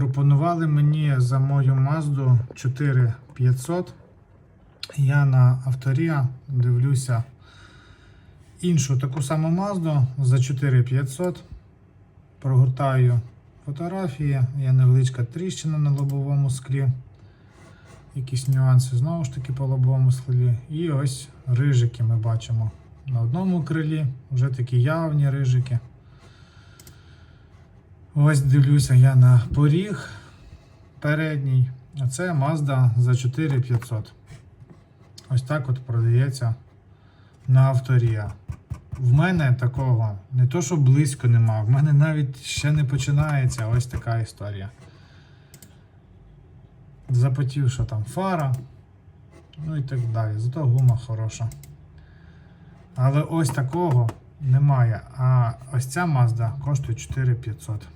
пропонували мені за мою Mazda 4500. Я на авторія дивлюся іншу таку саму Mazda за 4500. Прогортаю фотографії, є невеличка тріщина на лобовому склі. Якісь нюанси знову ж таки по лобовому склі. І ось рижики ми бачимо. На одному крилі вже такі явні рижики. Ось дивлюся я на поріг передній. А це Mazda за 4500. Ось так от продається на авторія. В мене такого не то, що близько нема, в мене навіть ще не починається ось така історія. Запотівша там фара, ну і так далі. Зато гума хороша. Але ось такого немає. А ось ця Mazda коштує 4500.